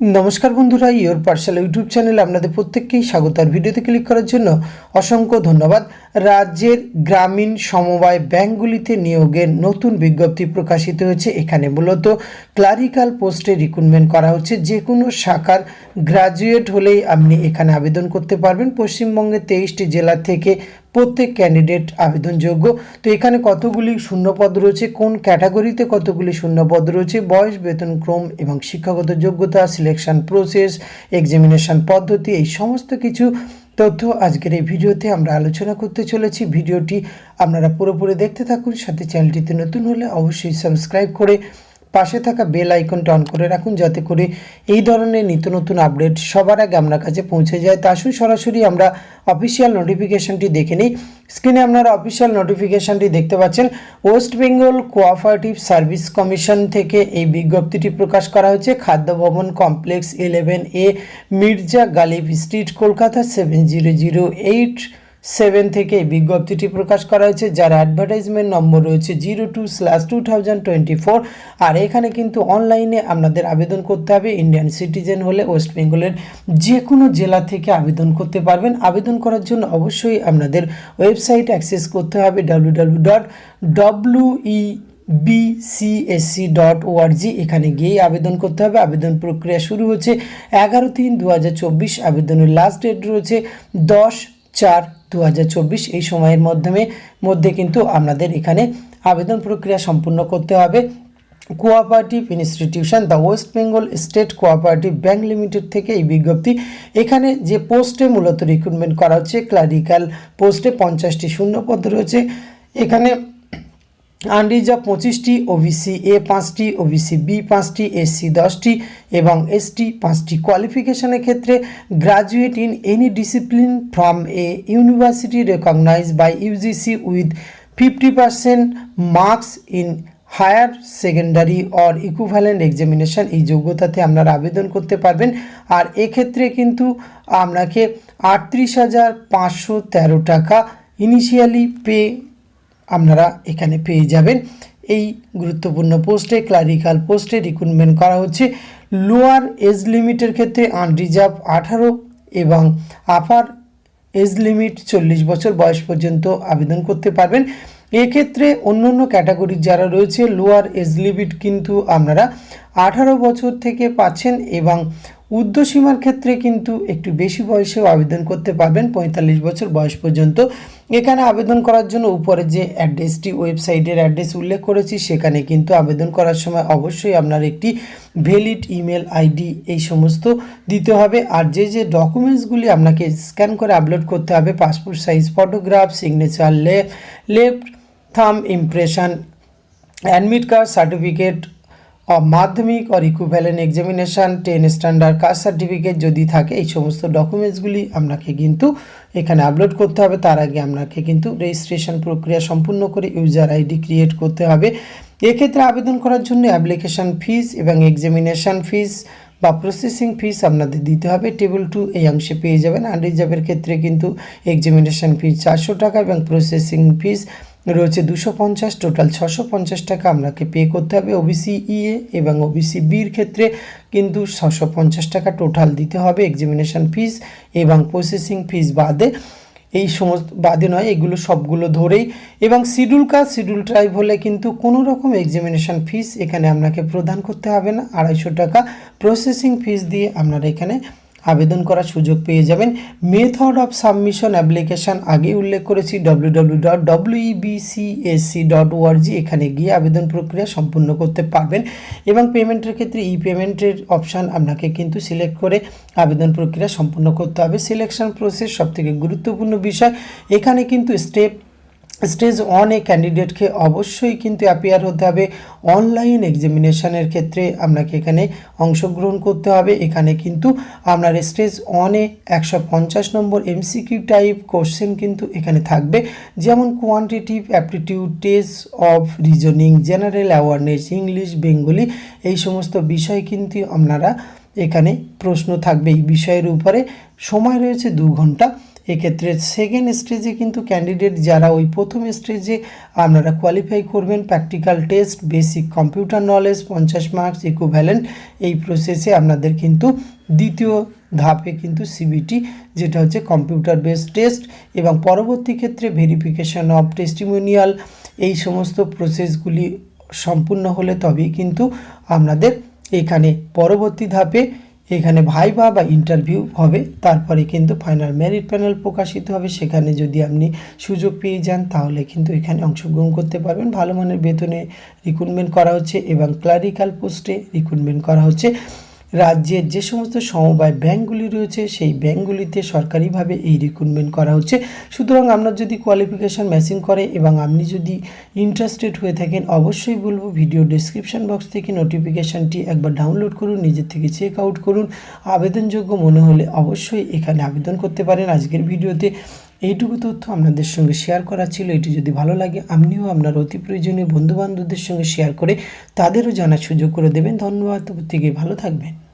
নমস্কার বন্ধুরা your পার্সাল YouTube চ্যানেলে আপনাদের প্রত্যেককেই স্বাগত। আর ভিডিওতে ক্লিক করার জন্য অসংখ্য ধন্যবাদ। রাজ্যের গ্রামীণ সমবায় ব্যাংকগুলিতে নিয়োগের নতুন বিজ্ঞপ্তি প্রকাশিত হয়েছে। এখানে মূলত ক্লারিক্যাল পোস্টে রিক্রুটমেন্ট করা হচ্ছে। যে কোনো শাখার গ্রাজুয়েট হলেই আপনি এখানে আবেদন করতে পারবেন। পশ্চিমবঙ্গের তেইশটি জেলা থেকে প্রত্যেক ক্যান্ডিডেট আবেদনযোগ্য। তো এখানে কতগুলি শূন্যপদ রয়েছে? কোন ক্যাটাগরিতে কতগুলি শূন্যপদ রয়েছে? বয়স, বেতন, ক্রম এবং শিক্ষাগত যোগ্যতা সিলেকশন প্রসেস এক্সামিনেশন পদ্ধতি, এই সমস্ত কিছু তথ্য আজকের এই ভিডিওতে আমরা আলোচনা করতে চলেছি। ভিডিওটি আপনারা পুরোপুরি দেখতে থাকুন। সাথে চ্যানেলটিতে নতুন হলে অবশ্যই সাবস্ক্রাইব করে পাশে থাকা বেল আইকনটা অন করে রাখুন যাতে করে এই ধরনের নিত্য নতুন আপডেট সবার আগে আপনার কাছে পৌঁছে যায়। তা আসুন সরাসরি আমরা অফিসিয়াল নোটিফিকেশনটি দেখে নিই। স্ক্রিনে আপনারা অফিসিয়াল নোটিফিকেশনটি দেখতে পাচ্ছেন। West Bengal cooperative service commission থেকে এই বিজ্ঞপ্তিটি প্রকাশ করা হয়েছে। Khadya Bhawan complex eleven A Mirza Ghalib street, Kolkata seven zero zero eight seven থেকে এই বিজ্ঞপ্তিটি প্রকাশ করা হয়েছে, যার অ্যাডভার্টাইজমেন্ট নম্বর রয়েছে zero two slash two thousand twenty four আর এখানে কিন্তু অনলাইনে আপনাদের আবেদন করতে হবে ইন্ডিয়ান সিটিজেন হলে ওয়েস্ট বেঙ্গলের যে কোনো জেলা থেকে আবেদন করতে পারবেন। আবেদন করার জন্য অবশ্যই আপনাদের ওয়েবসাইট অ্যাক্সেস করতে হবে W W dot W E BCSC dot ORG এখানে গিয়ে আবেদন করতে হবে। আবেদন প্রক্রিয়া শুরু হচ্ছে এগারো তিন দু হাজার চব্বিশ। আবেদনের লাস্ট ডেট রয়েছে দশ চার দু হাজার চব্বিশ এই সময়ের মাধ্যমে, মধ্যে কিন্তু আপনাদের এখানে আবেদন প্রক্রিয়া সম্পূর্ণ করতে হবে। Cooperative institution the West Bengal state cooperative bank limited থেকে এই বিজ্ঞপ্তি। এখানে যে পোস্টে মূলত রিক্রুটমেন্ট করা হচ্ছে ক্লারিক্যাল পোস্টে পঞ্চাশটি শূন্যপদ রয়েছে। এখানে আনরিজার্ভ পঁচিশটি ওবিসি এ পাঁচটি ওবিসি বি পাঁচটি এসসি দশটি এবং এসটি পাঁচটি। কোয়ালিফিকেশনের ক্ষেত্রে graduate in any discipline from a university recognise by UGC with fifty percent marks in higher secondary or equivalent examination এই যোগ্যতাতে আপনারা আবেদন করতে পারবেন। আর এক্ষেত্রে কিন্তু আপনাকে আটত্রিশ হাজার পাঁচশো তেরো টাকা ইনিশিয়ালি পে আপনারা এখানে পেয়ে যাবেন। এই গুরুত্বপূর্ণ পোস্টে ক্লারিক্যাল পোস্টে রিক্রুটমেন্ট করা হচ্ছে লোয়ার এজ লিমিটের ক্ষেত্রে আনরিজার্ভ আঠারো এবং আপার এজ লিমিট চল্লিশ বছর বয়স পর্যন্ত আবেদন করতে পারবেন। এক্ষেত্রে অন্য অন্য ক্যাটাগরির যারা রয়েছে লোয়ার এজ লিমিট কিন্তু আপনারা আঠারো বছর থেকে পাচ্ছেন এবং ঊর্ধ্বসীমার ক্ষেত্রে কিন্তু একটু বেশি বয়সেও আবেদন করতে পারবেন, পঁয়তাল্লিশ বছর বয়স পর্যন্ত। এখানে আবেদন করার জন্য উপরে যে অ্যাড্রেসটি ওয়েবসাইটের অ্যাড্রেস উল্লেখ করেছি, সেখানে কিন্তু আবেদন করার সময় অবশ্যই আপনার একটি ভ্যালিড ইমেল আইডি এই সমস্ত দিতে হবে। আর যে যে ডকুমেন্টসগুলি আপনাকে স্ক্যান করে আপলোড করতে হবে, passport size, photograph, signature left thumb impression, admit card, certificate মাধ্যমিক or equivalent examination ten standard caste certificate যদি থাকে, এই সমস্ত ডকুমেন্টসগুলি আপনাকে কিন্তু এখানে আপলোড করতে হবে। তার আগে আপনাকে কিন্তু রেজিস্ট্রেশন প্রক্রিয়া সম্পূর্ণ করে ইউজার আইডি ক্রিয়েট করতে হবে। এক্ষেত্রে আবেদন করার জন্য অ্যাপ্লিকেশান ফিস এবং এক্সামিনেশান ফিস বা প্রসেসিং ফিস আপনাদের দিতে হবে। টেবিল টু এই অংশে পেয়ে যাবেন। আনরিজার্ভের ক্ষেত্রে কিন্তু এক্সামিনেশান ফিস চারশো টাকা এবং প্রসেসিং ফিস রয়েছে দুশো পঞ্চাশ টোটাল ছশো পঞ্চাশ টাকা আপনাকে পে করতে হবে ওবিসি ইএ এবং ওবিসি বির ক্ষেত্রে কিন্তু ছশো পঞ্চাশ টাকা টোটাল দিতে হবে এক্সামিনেশান ফিস এবং প্রসেসিং ফিস বাদে। এই সমস্ত, বাদে নয়, এগুলো সবগুলো ধরেই এবং শিডিউল কাস্ট শিডিউল ট্রাইব হলে কিন্তু কোনো রকম এক্সামিনেশান ফিস এখানে আপনাকে প্রদান করতে হবে না। আড়াইশো টাকা প্রসেসিং ফিস দিয়ে আপনারা এখানে আবেদন করার সুযোগ পেয়ে যাবেন। মেথড অফ সাবমিশন অ্যাপ্লিকেশান আগে উল্লেখ করেছি W W dot WEBCSC dot ORG এখানে গিয়ে আবেদন প্রক্রিয়া সম্পূর্ণ করতে পারবেন এবং পেমেন্টের ক্ষেত্রে ই পেমেন্টের অপশান আপনাকে কিন্তু সিলেক্ট করে আবেদন প্রক্রিয়া সম্পূর্ণ করতে হবে। সিলেকশন প্রসেস সবথেকে গুরুত্বপূর্ণ বিষয়। এখানে কিন্তু স্টেপ স্টেজ ওয়ানে ক্যান্ডিডেটকে অবশ্যই কিন্তু অ্যাপিয়ার হতে হবে। অনলাইন এক্সামিনেশনের ক্ষেত্রে আপনাকে এখানে অংশগ্রহণ করতে হবে। এখানে কিন্তু আপনার স্টেজ ওয়ানে একশো পঞ্চাশ নম্বর এমসিকিউ টাইপ কোশ্চেন কিন্তু এখানে থাকবে। যেমন quantitative aptitude test of reasoning general awareness English Bengali এই সমস্ত বিষয় কিন্তু আপনারা এখানে প্রশ্ন থাকবে। এই বিষয়ের উপরে সময় রয়েছে দু ঘণ্টা। এক্ষেত্রে সেকেন্ড স্টেজে কিন্তু ক্যান্ডিডেট যারা ওই প্রথম স্টেজে আপনারা কোয়ালিফাই করবেন practical test basic computer knowledge পঞ্চাশ মার্কস ইকুভ্যালেন্ট এই প্রসেসে আপনাদের কিন্তু দ্বিতীয় ধাপে কিন্তু সিবিটি যেটা হচ্ছে কম্পিউটার বেস টেস্ট এবং পরবর্তী ক্ষেত্রে ভেরিফিকেশন অফ টেস্টিমোনিয়াল এই সমস্ত প্রসেসগুলি সম্পূর্ণ হলে তবেই কিন্তু আপনাদের এখানে পরবর্তী ধাপে এখানে ভাইভা বা ইন্টারভিউ হবে, তারপরে কিন্তু ফাইনাল মেরিট প্যানেল প্রকাশিত হবে। সেখানে যদি আপনি সুযোগ পেয়ে যান, তাহলে কিন্তু এখানে অংশগ্রহণ করতে পারবেন। ভালো মানের বেতনে রিক্রুটমেন্ট করা হচ্ছে এবং ক্লারিক্যাল পোস্টে রিক্রুটমেন্ট করা হচ্ছে। রাজ্যের যে সমস্ত সমবায় ব্যাংকগুলি রয়েছে, সেই ব্যাংকগুলিতে সরকারিভাবে এই রিক্রুটমেন্ট করা হচ্ছে। সুতরাং আপনার যদি কোয়ালিফিকেশান ম্যাচিং করে এবং আপনি যদি ইন্টারেস্টেড হয়ে থাকেন, অবশ্যই বলব ভিডিও ডিসক্রিপশন বক্স থেকে নোটিফিকেশানটি একবার ডাউনলোড করুন, নিজের থেকে চেক আউট করুন। আবেদনযোগ্য মনে হলে অবশ্যই এখানে আবেদন করতে পারেন। আজকের ভিডিওতে এইটুকু তথ্য আপনাদের সঙ্গে শেয়ার করা ছিল। এটি যদি ভালো লাগে, আপনিও আপনার অতি প্রয়োজনীয় বন্ধুবান্ধবদের সঙ্গে শেয়ার করে তাদেরও জানার সুযোগ করে দেবেন। ধন্যবাদ থেকে ভালো থাকবেন।